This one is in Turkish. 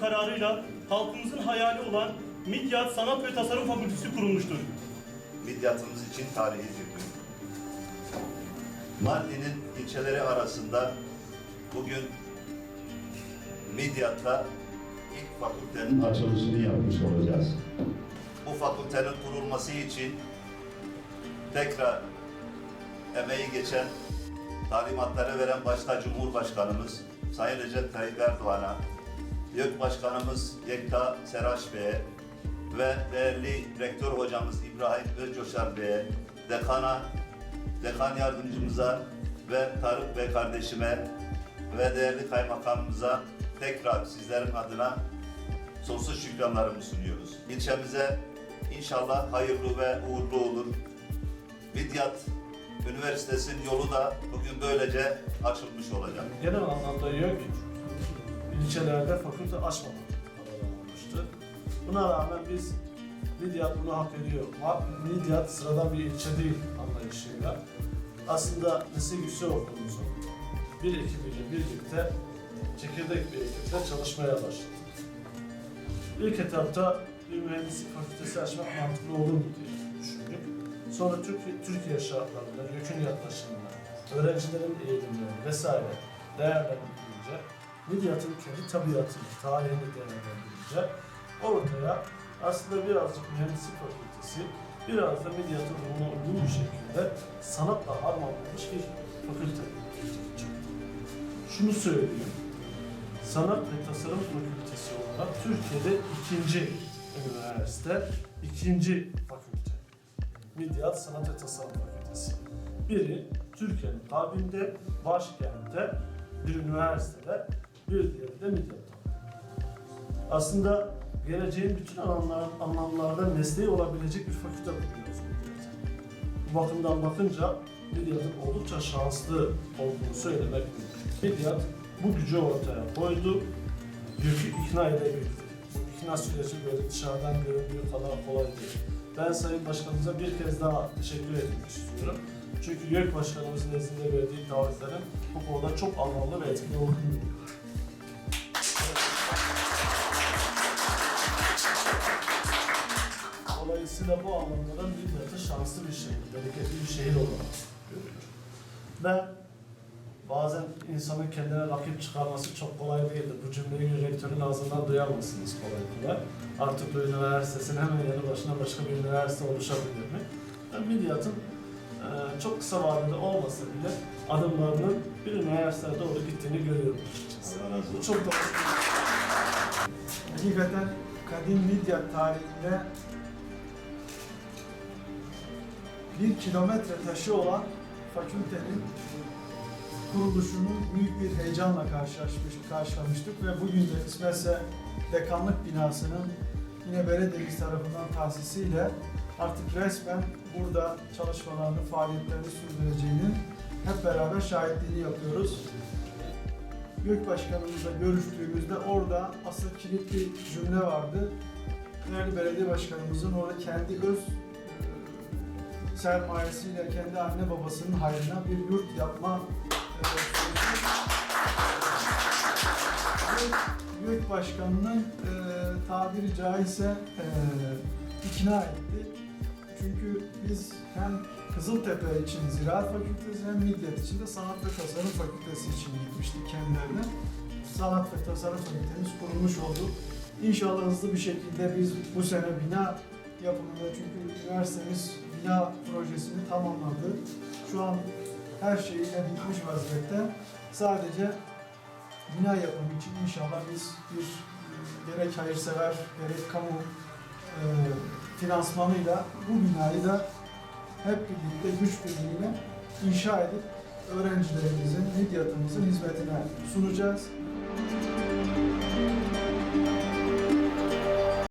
kararıyla halkımızın hayali olan Midyat Sanat ve Tasarım Fakültesi kurulmuştur. Midyatımız için tarihi bir gün. Mardin'in ilçeleri arasında bugün Midyat'ta ilk fakültenin açılışını yapmış olacağız. Bu fakültenin kurulması için tekrar emeği geçen talimatları veren başta Cumhurbaşkanımız Sayın Recep Tayyip Erdoğan'a, YÖK Başkanımız Yekta Seraş Bey'e ve değerli rektör hocamız İbrahim Özcoşar Bey'e, dekana, dekan yardımcımıza ve Tarık Bey kardeşime ve değerli kaymakamımıza tekrar sizlerin adına sonsuz şükranlarımı sunuyoruz. İlçemize inşallah hayırlı ve uğurlu olur. Midyat Üniversitesi'nin yolu da bugün böylece açılmış olacak. genel anlamda YÖK ilçelerde fakülte açmamak kararı almıştı. Buna rağmen biz Midyat bunu hak ediyor. Midyat sıradan bir ilçe değil anlayışıyla. Aslında meslek yüksek okulumuzun bir ekibiyle birlikte çekirdek bir ekiple çalışmaya başladık. İlk etapta bir mühendislik fakültesi açmak mantıklı olur mu diye düşündük. Sonra Türkiye, Türkiye şartlarında, YÖK'ün yaklaşımına, öğrencilerin eğilimleri vesaire değerlendirince, Midyat'ın kendi tabiatını, tarihini değerlendirince ortaya aslında birazcık mühendislik fakültesi, biraz da Midyat'ın ruhuna uygun bir şekilde sanatla harmanlanmış bir fakülte çıktı. Şunu söyleyeyim, Sanat ve Tasarım Fakültesi olarak Türkiye'de ikinci üniversite, ikinci fakülte. Midyat Sanat ve Tasarım Fakültesi. Biri Türkiye'nin kalbinde, başkentte bir üniversitede, bir diğeri de Midyat'ta. Aslında geleceğin bütün alanlar, anlamlarda mesleği olabilecek bir fakülte kuruyoruz. Bu bakımdan bakınca Midyat'ın oldukça şanslı olduğunu söylemek mümkün. Midyat bu gücü ortaya koydu, YÖK'ü ikna edebildi. İkna süreci böyle dışarıdan göründüğü kadar kolay değil. Ben Sayın Başkanımıza bir kez daha teşekkür etmek istiyorum. Çünkü YÖK Başkanımızın nezdinde verdiği davetlerin bu konuda çok anlamlı ve etkili olduğunu Dolayısıyla bu anlamda da Midyat'ı şanslı bir şehir, bereketli bir şehir olarak görüyorum. Ben bazen insanın kendine rakip çıkarması çok kolay değildir. Bu cümleyi rektörün ağzından duyamazsınız kolay kolay. Artık bu üniversitesin hemen yanı başına başka bir üniversite oluşabilir mi? Ben Midyat'ın e, çok kısa vadede olmasa bile adımlarının bir üniversiteye doğru gittiğini görüyorum. Bu çok da Hakikaten kadim Midyat tarihinde bir kilometre taşı olan fakültenin kuruluşunu büyük bir heyecanla karşılaşmış, karşılamıştık ve bugün de kısmetse dekanlık binasının yine belediyemiz tarafından tahsisiyle artık resmen burada çalışmalarını, faaliyetlerini sürdüreceğinin hep beraber şahitliğini yapıyoruz. Gök Başkanımızla görüştüğümüzde orada asıl kilit bir cümle vardı. Değerli belediye başkanımızın orada kendi öz sermayesiyle kendi anne babasının hayrına bir yurt yapma e, sözü. Gök Başkanı'nın e, tabiri caizse e, ikna etti. Çünkü biz hem Kızıltepe için Ziraat Fakültesi hem Midyat için de Sanat ve Tasarım Fakültesi için gitmiştik kendilerine. Sanat ve Tasarım Fakültemiz kurulmuş oldu. İnşallah hızlı bir şekilde biz bu sene bina yapımında çünkü üniversitemiz bina projesini tamamladı. Şu an her şeyiyle bitmiş vaziyette. Sadece bina yapımı için inşallah biz bir gerek hayırsever gerek kamu e, finansmanıyla bu binayı da hep birlikte güç birliğiyle inşa edip öğrencilerimizin, midyatımızın hizmetine sunacağız.